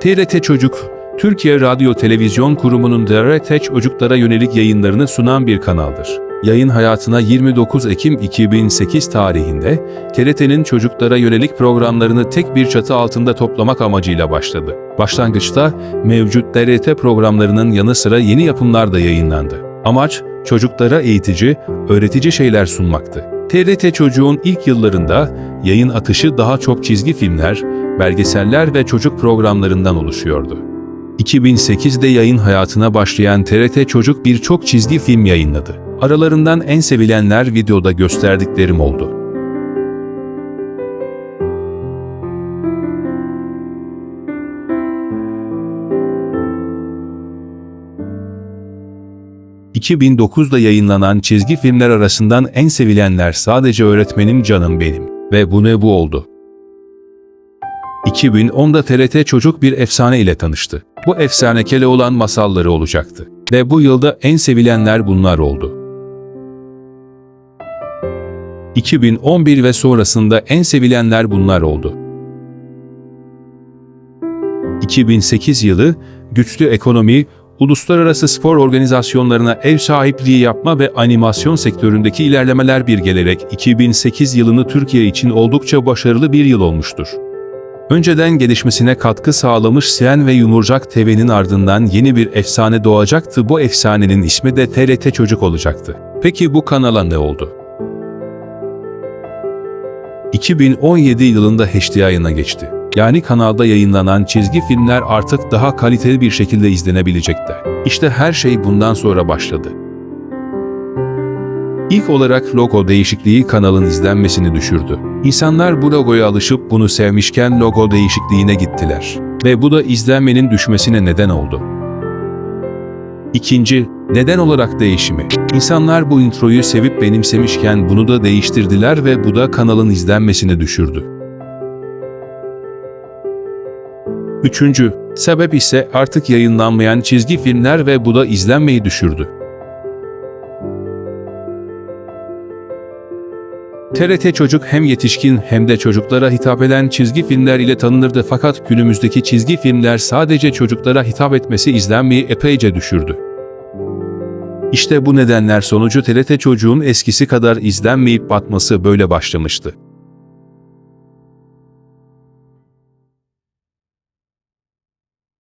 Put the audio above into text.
TRT Çocuk, Türkiye Radyo Televizyon Kurumu'nun TRT çocuklara yönelik yayınlarını sunan bir kanaldır. Yayın hayatına 29 Ekim 2008 tarihinde TRT'nin çocuklara yönelik programlarını tek bir çatı altında toplamak amacıyla başladı. Başlangıçta mevcut TRT programlarının yanı sıra yeni yapımlar da yayınlandı. Amaç çocuklara eğitici, öğretici şeyler sunmaktı. TRT Çocuğun ilk yıllarında yayın akışı daha çok çizgi filmler, belgeseller ve çocuk programlarından oluşuyordu. 2008'de yayın hayatına başlayan TRT Çocuk birçok çizgi film yayınladı. Aralarından en sevilenler videoda gösterdiklerim oldu. ...2009'da yayınlanan çizgi filmler arasından en sevilenler sadece öğretmenim canım benim ve bu ne bu oldu. 2010'da TRT Çocuk bir efsane ile tanıştı. Bu efsane Keloğlan masalları olacaktı. Ve bu yılda en sevilenler bunlar oldu. 2011 ve sonrasında en sevilenler bunlar oldu. 2008 yılı güçlü ekonomi, uluslararası spor organizasyonlarına ev sahipliği yapma ve animasyon sektöründeki ilerlemeler bir gelerek 2008 yılını Türkiye için oldukça başarılı bir yıl olmuştur. Önceden gelişmesine katkı sağlamış Sen ve Yumurcak TV'nin ardından yeni bir efsane doğacaktı. Bu efsanenin ismi de TRT Çocuk olacaktı. Peki bu kanala ne oldu? 2017 yılında HD yayına geçti. Yani kanalda yayınlanan çizgi filmler artık daha kaliteli bir şekilde izlenebilecekti. İşte her şey bundan sonra başladı. İlk olarak logo değişikliği kanalın izlenmesini düşürdü. İnsanlar bu logoya alışıp bunu sevmişken logo değişikliğine gittiler. Ve bu da izlenmenin düşmesine neden oldu. İkinci, neden olarak değişimi. İnsanlar bu introyu sevip benimsemişken bunu da değiştirdiler ve bu da kanalın izlenmesini düşürdü. Üçüncü, sebep ise artık yayınlanmayan çizgi filmler ve bu da izlenmeyi düşürdü. TRT Çocuk hem yetişkin hem de çocuklara hitap eden çizgi filmler ile tanınırdı fakat günümüzdeki çizgi filmler sadece çocuklara hitap etmesi izlenmeyi epeyce düşürdü. İşte bu nedenler sonucu TRT Çocuğun eskisi kadar izlenmeyip batması böyle başlamıştı.